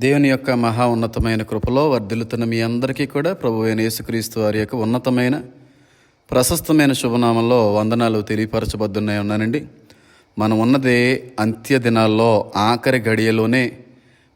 దేవుని యొక్క మహా ఉన్నతమైన కృపలో వర్ధిల్లుతున్న మీ అందరికీ కూడా ప్రభు అయిన యేసుక్రీస్తు వారి యొక్క ఉన్నతమైన ప్రశస్తమైన శుభనామంలో వందనాలు తెలియపరచబద్దున్నాయి ఉన్నానండి మనం ఉన్నది అంత్య దినాల్లో ఆఖరి గడియలోనే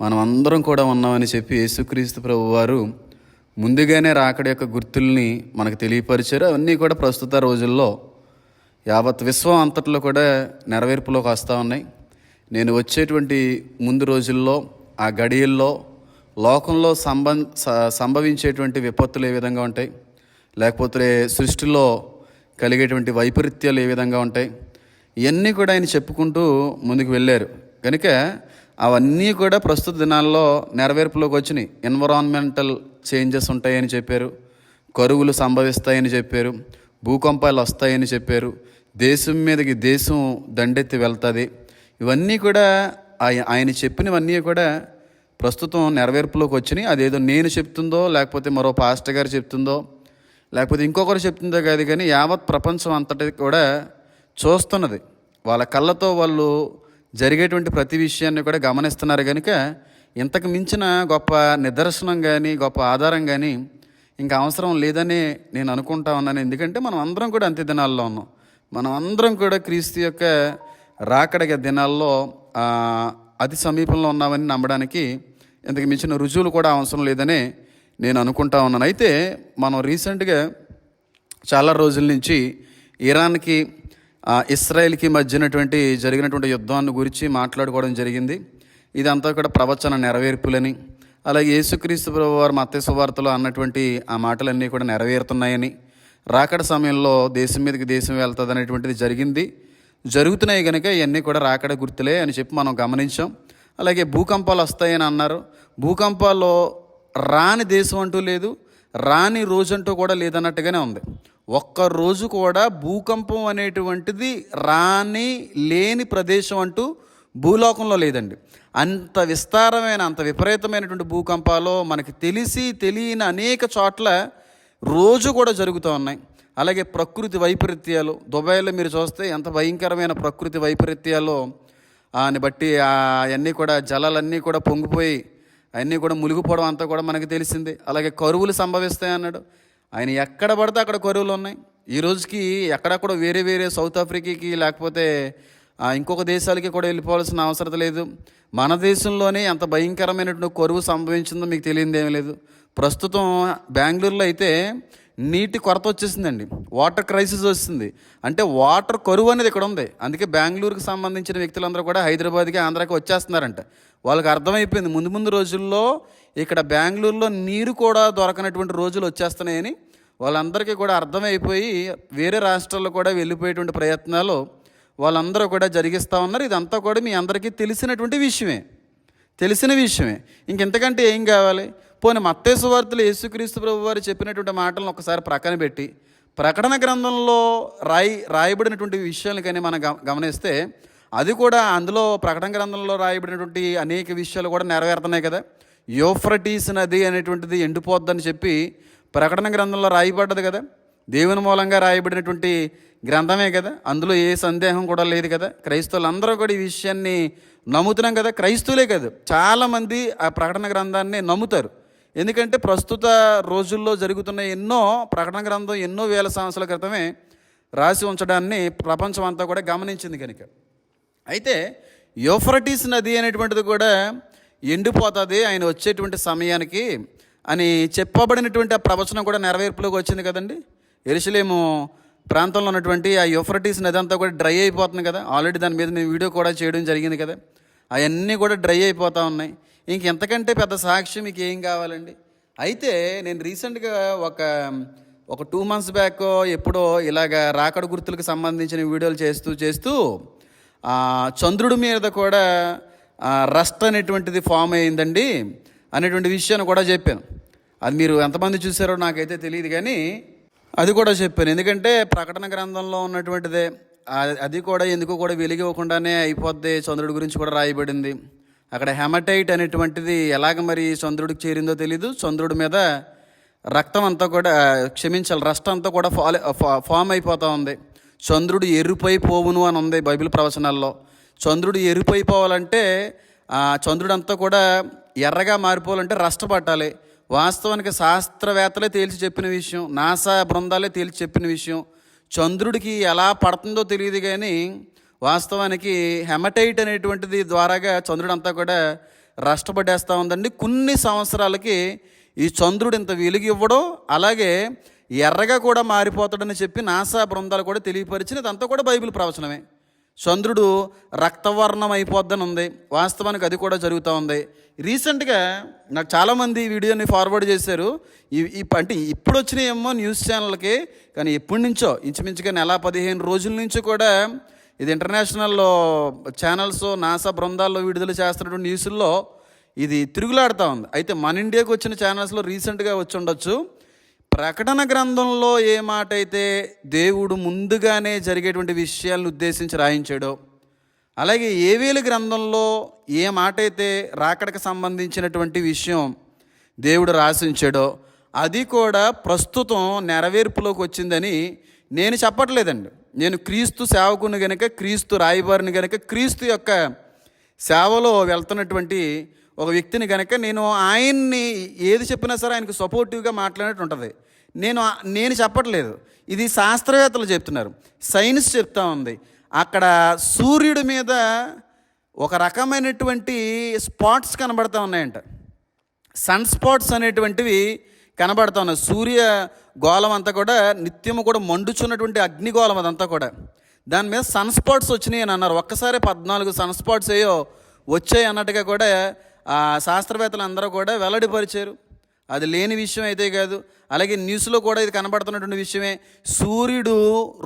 మనం అందరం కూడా ఉన్నామని చెప్పి యేసుక్రీస్తు ప్రభు వారు ముందుగానే రాకడ యొక్క గుర్తుల్ని మనకు తెలియపరిచారు. అవన్నీ కూడా ప్రస్తుత రోజుల్లో యావత్ విశ్వం అంతట్లో కూడా నెరవేర్పులోకి వస్తూ ఉన్నాయి. నేను వచ్చేటువంటి ముందు రోజుల్లో ఆ గడియల్లో లోకంలో సంబం సంభవించేటువంటి విపత్తులు ఏ విధంగా ఉంటాయి? లేకపోతే సృష్టిలో కలిగేటువంటి వైపరీత్యాలు ఏ విధంగా ఉంటాయి? ఇవన్నీ కూడా ఆయన చెప్పుకుంటూ ముందుకు వెళ్ళారు. కనుక అవన్నీ కూడా ప్రస్తుత దినాల్లో నెరవేర్పులోకి వచ్చినాయి. ఎన్విరాన్మెంటల్ చేంజెస్ ఉంటాయని చెప్పారు. కరువులు సంభవిస్తాయని చెప్పారు. భూకంపాలు వస్తాయని చెప్పారు. దేశం మీదకి దేశం దండెత్తి వెళ్తుంది. ఇవన్నీ కూడా ఆయన చెప్పినవన్నీ కూడా ప్రస్తుతం నెరవేర్పులోకి వచ్చినాయి. అదేదో నేను చెప్తుందో లేకపోతే మరో పాస్టర్ గారు చెప్తుందో లేకపోతే ఇంకొకరు చెప్తుందో కాదు కానీ యావత్ ప్రపంచం అంతటి కూడా చూస్తున్నది. వాళ్ళ కళ్ళతో వాళ్ళు జరిగేటువంటి ప్రతి విషయాన్ని కూడా గమనిస్తున్నారు కనుక ఇంతకు మించిన గొప్ప నిదర్శనం కానీ గొప్ప ఆధారం కానీ ఇంకా అవసరం లేదని నేను అనుకుంటా ఉన్నాను. ఎందుకంటే మనం అందరం కూడా అంత్య దినాల్లో ఉన్నాం. మనం అందరం కూడా క్రీస్తు యొక్క రాకడగ దినాల్లో అతి సమీపంలో ఉన్నామని నమ్మడానికి ఇంతకు మించిన రుజువులు కూడా అవసరం లేదని నేను అనుకుంటా ఉన్నాను. అయితే మనం రీసెంట్గా చాలా రోజుల నుంచి ఇరాన్కి ఇస్రాయిల్కి ఇస్రాయెల్కి మధ్యనటువంటి జరిగినటువంటి యుద్ధాన్ని గురించి మాట్లాడుకోవడం జరిగింది. ఇదంతా కూడా ప్రవచన నెరవేర్పులని అలాగే యేసుక్రీస్తు ప్రభు వారు మత్స్య సువార్తలో అన్నటువంటి ఆ మాటలన్నీ కూడా నెరవేరుతున్నాయని. రాకడ సమయంలో దేశం మీదకి దేశం వెళ్తుంది అనేటువంటిది జరిగింది. జరుగుతున్నాయి కనుక ఇవన్నీ కూడా రాకడ గుర్తులే అని చెప్పి మనం గమనించాం. అలాగే భూకంపాలు వస్తాయని అన్నారు. భూకంపాల్లో రాని దేశం అంటూ లేదు రాని రోజంటూ కూడా లేదన్నట్టుగానే ఉంది. ఒక్క రోజు కూడా భూకంపం అనేటువంటిది రాని లేని ప్రదేశం అంటూ భూలోకంలో లేదండి. అంత విస్తారమైన అంత విపరీతమైనటువంటి భూకంపాలు మనకి తెలిసి తెలియని అనేక చోట్ల రోజు కూడా జరుగుతూ ఉన్నాయి. అలాగే ప్రకృతి వైపరీత్యాలు. దుబాయ్లో మీరు చూస్తే ఎంత భయంకరమైన ప్రకృతి వైపరీత్యాలు. అని బట్టి అవన్నీ కూడా జలాలన్నీ కూడా పొంగిపోయి అవన్నీ కూడా మునిగిపోవడం అంతా కూడా మనకు తెలిసింది. అలాగే కరువులు సంభవిస్తాయి అన్నాడు. ఆయన ఎక్కడ పడితే అక్కడ కరువులు ఉన్నాయి. ఈ రోజుకి ఎక్కడక్కడ వేరే వేరే సౌత్ ఆఫ్రికాకి లేకపోతే ఇంకొక దేశాలకి కూడా వెళ్ళిపోవాల్సిన అవసరం లేదు. మన దేశంలోనే ఎంత భయంకరమైనటువంటి కరువు సంభవించిందో మీకు తెలియదు లేదు. ప్రస్తుతం బెంగళూరులో అయితే నీటి కొరత వచ్చేసిందండి. వాటర్ క్రైసిస్ వస్తుంది. అంటే వాటర్ కరువు అనేది ఇక్కడ ఉంది. అందుకే బెంగళూరుకి సంబంధించిన వ్యక్తులందరూ కూడా హైదరాబాద్కి ఆంధ్రాకి వచ్చేస్తున్నారంట. వాళ్ళకి అర్థమైపోయింది. ముందు ముందు రోజుల్లో ఇక్కడ బెంగళూరులో నీరు కూడా దొరకనటువంటి రోజులు వచ్చేస్తున్నాయని వాళ్ళందరికీ కూడా అర్థమైపోయి వేరే రాష్ట్రాల్లో కూడా వెళ్ళిపోయేటువంటి ప్రయత్నాలు వాళ్ళందరూ కూడా జరిగిస్తూ ఉన్నారు. ఇదంతా కూడా మీ అందరికీ తెలిసినటువంటి విషయమే. తెలిసిన విషయమే. ఇంకెంతకంటే ఏం కావాలి? పోనీ మత్తేసు వార్తలు యేసుక్రీస్తు ప్రభు వారు చెప్పినటువంటి మాటలను ఒకసారి ప్రక్కన పెట్టి ప్రకటన గ్రంథంలో రాయి రాయబడినటువంటి విషయాలు కానీ మనం గమ- గమనిస్తే అది కూడా అందులో ప్రకటన గ్రంథంలో రాయబడినటువంటి అనేక విషయాలు కూడా నెరవేరుతున్నాయి కదా. యోఫ్రటీస్ నది అనేటువంటిది ఎండిపోద్దని చెప్పి ప్రకటన గ్రంథంలో రాయబడ్డది కదా. దేవుని మూలంగా రాయబడినటువంటి గ్రంథమే కదా. అందులో ఏ సందేహం కూడా లేదు కదా. క్రైస్తవులందరూ కూడా ఈ విషయాన్ని నమ్ముతున్నాం కదా. క్రైస్తవులే కాదు. చాలామంది ఆ ప్రకటన గ్రంథాన్ని నమ్ముతారు. ఎందుకంటే ప్రస్తుత రోజుల్లో జరుగుతున్న ఎన్నో ప్రకటన గ్రంథం ఎన్నో వేల సంవత్సరాల క్రితమే రాసి ఉంచడాన్ని ప్రపంచం అంతా కూడా గమనించింది కనుక. అయితే యోఫ్రటీస్ నది అనేటువంటిది కూడా ఎండిపోతుంది ఆయన వచ్చేటువంటి సమయానికి అని చెప్పబడినటువంటి ఆ ప్రవచనం కూడా నెరవేర్పులోకి వచ్చింది కదండి. ఎరుసలేము ప్రాంతంలో ఉన్నటువంటి ఆ యూఫ్రటీస్ నది అంతా కూడా డ్రై అయిపోతుంది కదా. ఆల్రెడీ దాని మీద నేను వీడియో కూడా చేయడం జరిగింది కదా. అవన్నీ కూడా డ్రై అయిపోతూ ఉన్నాయి. ఇంకెంతకంటే పెద్ద సాక్ష్యం మీకు ఏం కావాలండి? అయితే నేను రీసెంట్గా ఒక ఒక టూ మంత్స్ బ్యాక్ ఎప్పుడో ఇలాగ రాకడ గుర్తులకు సంబంధించిన వీడియోలు చేస్తూ చేస్తూ చంద్రుడి మీద కూడా రస్ట్ అనేటువంటిది ఫామ్ అయిందండి అనేటువంటి విషయాన్ని కూడా చెప్పాను. అది మీరు ఎంతమంది చూసారో నాకైతే తెలియదు కానీ అది కూడా చెప్పాను. ఎందుకంటే ప్రకటన గ్రంథంలో ఉన్నటువంటిదే అది కూడా ఎందుకు కూడా వెలిగివ్వకుండానే అయిపోద్ది చంద్రుడి గురించి కూడా రాయబడింది. అక్కడ హెమటైట్ అనేటువంటిది ఎలాగ మరి చంద్రుడికి చేరిందో తెలీదు. చంద్రుడి మీద రక్తం అంతా కూడా క్షమించాలి రస్ట్ అంతా కూడా ఫాల్ ఫామ్ అయిపోతూ ఉంది. చంద్రుడు ఎరుపై పోవును అని ఉంది బైబిల్ ప్రవచనాల్లో. చంద్రుడు ఎరుపైపోవాలంటే పోవాలంటే చంద్రుడు అంతా కూడా ఎర్రగా మారిపోవాలంటే రష్టపట్టాలి. వాస్తవానికి శాస్త్రవేత్తలే తేల్చి చెప్పిన విషయం నాసా బృందాలే తేల్చి చెప్పిన విషయం. చంద్రుడికి ఎలా పడుతుందో తెలియదు కానీ వాస్తవానికి హెమటైట్ అనేటువంటిది ద్వారాగా చంద్రుడంతా కూడా రష్టపడేస్తూ ఉందండి. కొన్ని సంవత్సరాలకి ఈ చంద్రుడు ఇంత వెలుగు ఇవ్వడం అలాగే ఎర్రగా కూడా మారిపోతాడని చెప్పి నాసా బృందాలు కూడా తెలియపరిచిన ఇదంతా కూడా బైబిల్ ప్రవచనమే. చంద్రుడు రక్తవర్ణం అయిపోద్దని ఉంది. వాస్తవానికి అది కూడా జరుగుతూ ఉంది. రీసెంట్గా నాకు చాలామంది ఈ వీడియోని ఫార్వర్డ్ చేశారు. ఈ ఈ అంటే ఇప్పుడు వచ్చినాయేమో న్యూస్ ఛానల్కి కానీ ఎప్పటి నుంచో ఇంచుమించుగా నెల పదిహేను రోజుల నుంచి కూడా ఇది ఇంటర్నేషనల్ ఛానల్స్ నాసా బృందాల్లో విడుదల చేస్తున్నటువంటి న్యూస్ల్లో ఇది తిరుగులాడుతూ ఉంది. అయితే మన ఇండియాకు వచ్చిన ఛానల్స్లో రీసెంట్గా వచ్చి ఉండొచ్చు. ప్రకటన గ్రంథంలో ఏ మాట అయితే దేవుడు ముందుగానే జరిగేటువంటి విషయాలను ఉద్దేశించి రాయించాడో అలాగే ఏవేలు గ్రంథంలో ఏ మాట అయితే రాకడకు సంబంధించినటువంటి విషయం దేవుడు రాసించాడో అది కూడా ప్రస్తుతం నెరవేర్పులోకి వచ్చిందని నేను చెప్పట్లేదండి. నేను క్రీస్తు సేవకుని గనుక క్రీస్తు రాయబారిని గనుక క్రీస్తు యొక్క సేవలో వెళ్తున్నటువంటి ఒక వ్యక్తిని కనుక నేను ఆయన్ని ఏది చెప్పినా సరే ఆయనకు సపోర్టివ్గా మాట్లాడినట్టు ఉంటుంది. నేను నేను చెప్పట్లేదు. ఇది శాస్త్రవేత్తలు చెప్తున్నారు. సైన్స్ చెప్తా ఉంది. అక్కడ సూర్యుడి మీద ఒక రకమైనటువంటి స్పాట్స్ కనబడతా ఉన్నాయంట. సన్ స్పాట్స్ అనేటువంటివి కనబడతా ఉన్నాయి సూర్య గోళం అంతా కూడా నిత్యము కూడా మండుచున్నటువంటి అగ్నిగోళం అదంతా కూడా. దాని మీద సన్ స్పాట్స్ వచ్చినాయి అని అన్నారు. ఒక్కసారి పద్నాలుగు సన్ స్పాట్స్ ఏయో వచ్చాయి అన్నట్టుగా కూడా ఆ శాస్త్రవేత్తలు అందరూ కూడా వెల్లడిపరిచారు. అది లేని విషయం అయితే కాదు. అలాగే న్యూస్లో కూడా ఇది కనబడుతున్నటువంటి విషయమే. సూర్యుడు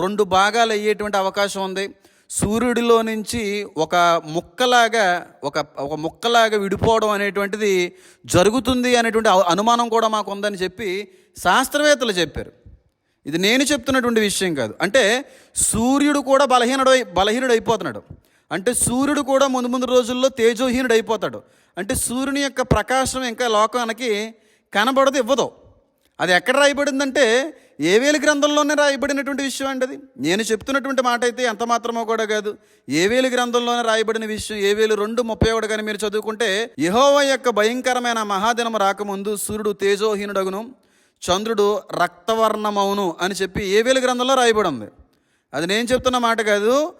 రెండు భాగాలు అయ్యేటువంటి అవకాశం ఉంది. సూర్యుడిలో నుంచి ఒక ముక్కలాగా ఒక ఒక ముక్కలాగా విడిపోవడం అనేటువంటిది జరుగుతుంది అనేటువంటి అనుమానం కూడా మాకు ఉందని చెప్పి శాస్త్రవేత్తలు చెప్పారు. ఇది నేను చెప్తున్నటువంటి విషయం కాదు. అంటే సూర్యుడు కూడా బలహీనడై బలహీనుడు అయిపోతున్నాడు అంటే సూర్యుడు కూడా ముందు ముందు రోజుల్లో తేజోహీనుడు అయిపోతాడు అంటే సూర్యుని యొక్క ప్రకాశం ఇంకా లోకానికి కనబడదు ఇవ్వదు. అది ఎక్కడ రాయబడిందంటే ఏవేలి గ్రంథంలోనే రాయబడినటువంటి విషయం అండి అది. నేను చెప్తున్నటువంటి మాట అయితే ఎంత మాత్రమో కూడా కాదు. ఏవేలి గ్రంథంలోనే రాయబడిన విషయం ఏవేలు రెండు ముప్పై ఒకటి కానీ మీరు చదువుకుంటే యహోవ యొక్క భయంకరమైన మహాదినం రాకముందు సూర్యుడు తేజోహీనుడగును చంద్రుడు రక్తవర్ణమవును అని చెప్పి ఏవేలు గ్రంథంలో రాయబడి ఉంది. అది నేను చెప్తున్న మాట కాదు.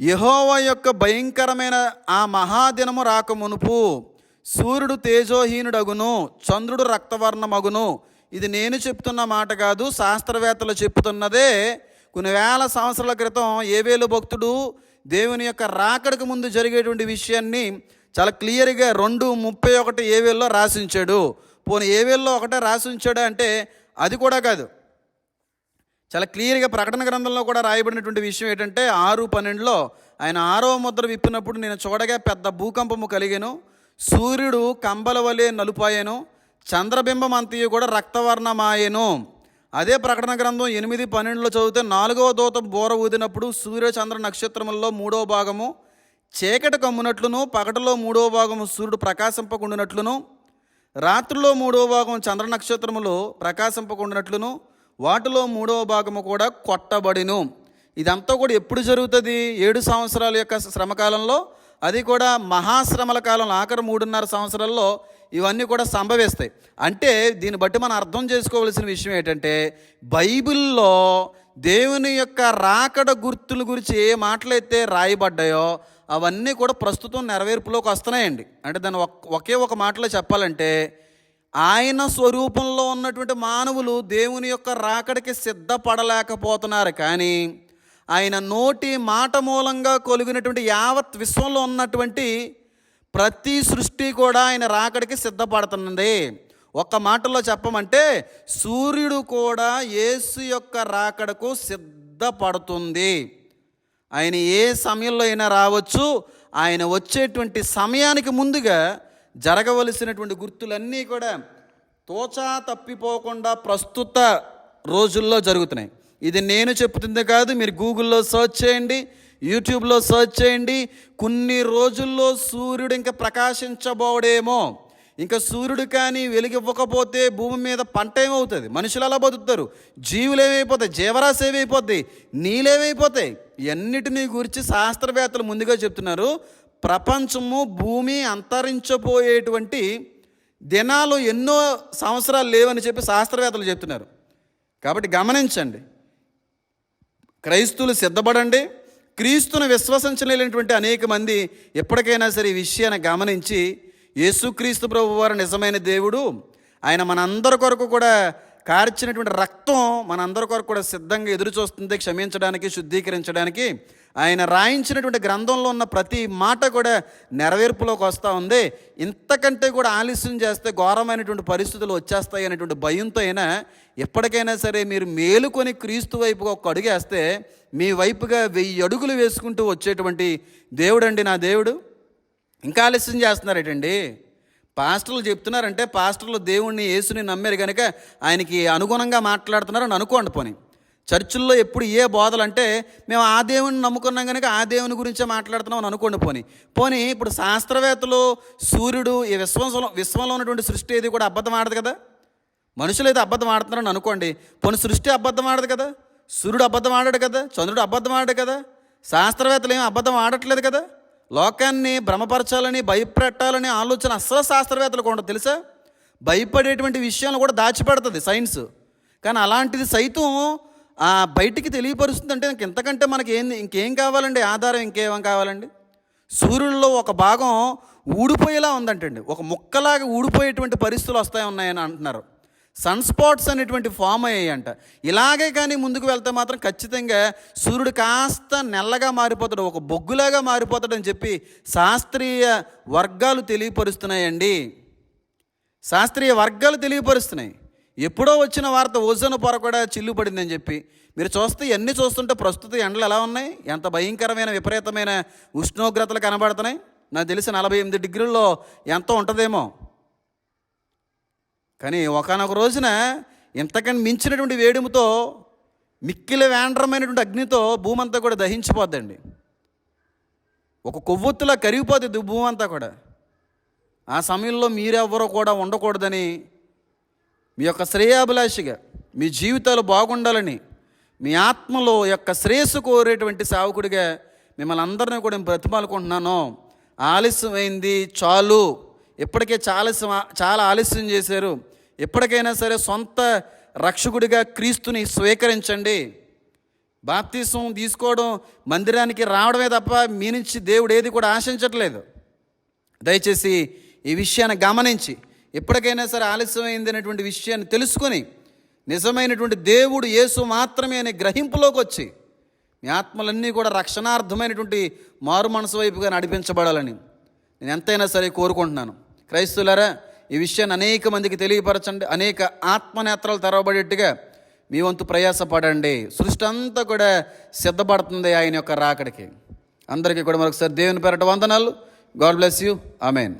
యహోవ యొక్క భయంకరమైన ఆ మహాదినము రాకమునుపు సూర్యుడు తేజోహీనుడగును చంద్రుడు రక్తవర్ణమగును ఇది నేను చెప్తున్న మాట కాదు శాస్త్రవేత్తలు చెప్తున్నదే. కొన్ని వేల సంవత్సరాల క్రితం ఏవేలు భక్తుడు దేవుని యొక్క రాకడకు ముందు జరిగేటువంటి విషయాన్ని చాలా క్లియర్గా రెండు ముప్పై ఒకటి ఏవేల్లో రాసించాడు. పోనీ ఏవేల్లో ఒకటే రాసించాడు అంటే అది కూడా కాదు. చాలా క్లియర్గా ప్రకటన గ్రంథంలో కూడా రాయబడినటువంటి విషయం ఏంటంటే ఆరు పన్నెండులో ఆయన ఆరో ముద్ర విప్పినప్పుడు నేను చూడగా పెద్ద భూకంపము కలిగాను. సూర్యుడు కంబల వలె నలుపాయను. చంద్రబింబం అంతయు కూడా రక్తవర్ణమాయను. అదే ప్రకటన గ్రంథం ఎనిమిది పన్నెండులో చదివితే నాలుగవ దూత బోర ఊదినప్పుడు సూర్య చంద్ర నక్షత్రములలో మూడవ భాగము చీకటి కమ్మునట్లును పగటిలో మూడవ భాగము సూర్యుడు ప్రకాశింపకుండినట్లును రాత్రిలో మూడవ భాగం చంద్ర నక్షత్రములు ప్రకాశింపకుండినట్లును వాటిలో మూడవ భాగము కూడా కొట్టబడిను. ఇదంతా కూడా ఎప్పుడు జరుగుతుంది? ఏడు సంవత్సరాల యొక్క శ్రమకాలంలో అది కూడా మహాశ్రమల కాలంలో ఆఖరి మూడున్నర సంవత్సరాల్లో ఇవన్నీ కూడా సంభవిస్తాయి. అంటే దీన్ని బట్టి మనం అర్థం చేసుకోవాల్సిన విషయం ఏంటంటే బైబిల్లో దేవుని యొక్క రాకడ గుర్తుల గురించి ఏ మాటలైతే రాయబడ్డాయో అవన్నీ కూడా ప్రస్తుతం నెరవేర్పులోకి వస్తున్నాయండి. అంటే దాన్ని ఒక్- ఒకే ఒక మాటలో చెప్పాలంటే ఆయన స్వరూపంలో ఉన్నటువంటి మానవులు దేవుని యొక్క రాకడికి సిద్ధపడలేకపోతున్నారు కానీ ఆయన నోటి మాట మూలంగా కొలిగినటువంటి యావత్ విశ్వంలో ఉన్నటువంటి ప్రతి సృష్టి కూడా ఆయన రాకడికి సిద్ధపడుతున్నది. ఒక్క మాటలో చెప్పమంటే సూర్యుడు కూడా యేసు యొక్క రాకడకు సిద్ధపడుతుంది. ఆయన ఏ సమయంలో అయినా రావచ్చు. ఆయన వచ్చేటువంటి సమయానికి ముందుగా జరగవలసినటువంటి గుర్తులన్నీ కూడా తోచా తప్పిపోకుండా ప్రస్తుత రోజుల్లో జరుగుతున్నాయి. ఇది నేను చెప్తుంది కాదు మీరు గూగుల్లో సెర్చ్ చేయండి యూట్యూబ్లో సెర్చ్ చేయండి. కొన్ని రోజుల్లో సూర్యుడు ఇంకా ప్రకాశించబోడేమో. ఇంకా సూర్యుడు కానీ వెలుగివ్వకపోతే భూమి మీద పంట ఏమవుతుంది? మనుషులు అలా బతుకుతారు. జీవులు ఏమైపోతాయి? జీవరాశి ఏమైపోతాయి? నీళ్ళేమైపోతాయి ఇవన్నిటినీ గురించి శాస్త్రవేత్తలు ముందుగా చెప్తున్నారు. ప్రపంచము భూమి అంతరించబోయేటువంటి దినాలు ఎన్నో సంవత్సరాలు లేవని చెప్పి శాస్త్రవేత్తలు చెప్తున్నారు. కాబట్టి గమనించండి. క్రైస్తువులు సిద్ధపడండి క్రీస్తును విశ్వసించలేనటువంటి అనేక మంది ఎప్పటికైనా సరే ఈ విషయాన్ని గమనించి యేసుక్రీస్తు ప్రభు వారు నిజమైన దేవుడు. ఆయన మనందరి కొరకు కూడా కార్చినటువంటి రక్తం మనందరి కొరకు కూడా సిద్ధంగా ఎదురు చూస్తుంది క్షమించడానికి శుద్ధీకరించడానికి. ఆయన రాయించినటువంటి గ్రంథంలో ఉన్న ప్రతి మాట కూడా నెరవేర్పులోకి వస్తూ ఉంది. ఇంతకంటే కూడా ఆలస్యం చేస్తే ఘోరమైనటువంటి పరిస్థితులు వచ్చేస్తాయి అనేటువంటి భయంతో అయినా ఎప్పటికైనా సరే మీరు మేలుకొని క్రీస్తు వైపుగా ఒక అడుగు వేస్తే మీ వైపుగా వెయ్యి అడుగులు వేసుకుంటూ వచ్చేటువంటి దేవుడండి నా దేవుడు. ఇంకా ఆలస్యం చేస్తున్నారేటండి? పాస్టర్లు చెప్తున్నారంటే పాస్టర్లు దేవుణ్ణి యేసుని నమ్మారు కనుక ఆయనకి అనుగుణంగా మాట్లాడుతున్నారని అనుకోండి పోనీ. చర్చిల్లో ఎప్పుడు ఏ బోధలు అంటే మేము ఆ దేవుని నమ్ముకున్నాం కనుక ఆ దేవుని గురించే మాట్లాడుతున్నాం అని అనుకోండి పోనీ. పోనీ ఇప్పుడు శాస్త్రవేత్తలు సూర్యుడు ఈ విశ్వంలో విశ్వంలో ఉన్నటువంటి సృష్టి ఏది కూడా అబద్ధం ఆడదు కదా? మనుషులు అయితే అబద్ధం ఆడుతున్నారని అనుకోండి. పోనీ సృష్టి అబద్ధం ఆడదు కదా? సూర్యుడు అబద్ధం ఆడాడు కదా? చంద్రుడు అబద్ధం ఆడాడు కదా? శాస్త్రవేత్తలు ఏమి అబద్ధం ఆడట్లేదు కదా? లోకాన్ని భ్రమపరచాలని భయపెట్టాలని ఆలోచన అస్సలు శాస్త్రవేత్తలకు ఉండదు తెలుసా? భయపడేటువంటి విషయాలు కూడా దాచిపెడుతుంది సైన్స్. కానీ అలాంటిది సైతం బయటికి తెలియపరుస్తుంది అంటే ఇంతకంటే మనకి ఏం ఇంకేం కావాలండి? ఆధారం ఇంకేం కావాలండి? సూర్యుల్లో ఒక భాగం ఊడిపోయేలా ఉందంటండి. ఒక ముక్కలాగా ఊడిపోయేటువంటి పరిస్థితులు వస్తాయి ఉన్నాయని అంటున్నారు. సన్ స్పాట్స్ అనేటువంటి ఫామ్ అయ్యాయంట. ఇలాగే కానీ ముందుకు వెళ్తే మాత్రం ఖచ్చితంగా సూర్యుడు కాస్త నెల్లగా మారిపోతాడు ఒక బొగ్గులాగా మారిపోతాడని చెప్పి శాస్త్రీయ వర్గాలు తెలియపరుస్తున్నాయండి. శాస్త్రీయ వర్గాలు తెలియపరుస్తున్నాయి. ఎప్పుడో వచ్చిన వార్త ఓజోన్ పొర కూడా చిల్లు పడిందని చెప్పి. మీరు చూస్తే ఇవన్నీ చూస్తుంటే ప్రస్తుత ఎండలు ఎలా ఉన్నాయి? ఎంత భయంకరమైన విపరీతమైన ఉష్ణోగ్రతలు కనబడుతున్నాయి? నాకు తెలిసి నలభై ఎనిమిది డిగ్రీల్లో ఎంతో ఉంటుందేమో? కానీ ఒకనొక రోజున ఇంతకని మించినటువంటి వేడిముతో మిక్కిలి వేండ్రమైనటువంటి అగ్నితో భూమంతా కూడా దహించిపోద్దండి. ఒక కొవ్వొత్తులా కరిగిపోతుంది భూమంతా కూడా. ఆ సమయంలో మీరెవ్వరూ కూడా ఉండకూడదని మీ యొక్క శ్రేయాభిలాషిగా మీ జీవితాలు బాగుండాలని మీ ఆత్మలో యొక్క శ్రేయస్సు కోరేటువంటి సేవకుడిగా మిమ్మల్ని అందరినీ కూడా నేను బ్రతిమాలుకుంటున్నాను. ఆలస్యమైంది చాలు. ఇప్పటికే చాలా చాలా ఆలస్యం చేశారు. ఎప్పటికైనా సరే సొంత రక్షకుడిగా క్రీస్తుని స్వీకరించండి. బాప్తీసం తీసుకోవడం మందిరానికి రావడమే తప్ప మీ నుంచి దేవుడు ఏది కూడా ఆశించట్లేదు. దయచేసి ఈ విషయాన్ని గమనించి ఎప్పటికైనా సరే ఆలస్యమైంది అనేటువంటి విషయాన్ని తెలుసుకొని నిజమైనటువంటి దేవుడు యేసు మాత్రమే అనే గ్రహింపులోకి వచ్చి మీ ఆత్మలన్నీ కూడా రక్షణార్థమైనటువంటి మారు మనసు వైపుగా నడిపించబడాలని నేను ఎంతైనా సరే కోరుకుంటున్నాను. క్రైస్తులారా ఈ విషయాన్ని అనేక మందికి తెలియపరచండి. అనేక ఆత్మనేత్రాలు తెరవబడేట్టుగా మీ వంతు ప్రయాసపడండి. సృష్టి అంతా కూడా సిద్ధపడుతుంది ఆయన యొక్క రాకడికి. అందరికీ కూడా మరొకసారి దేవుని పేరట వందనాలు. God bless you. ఆమెన్.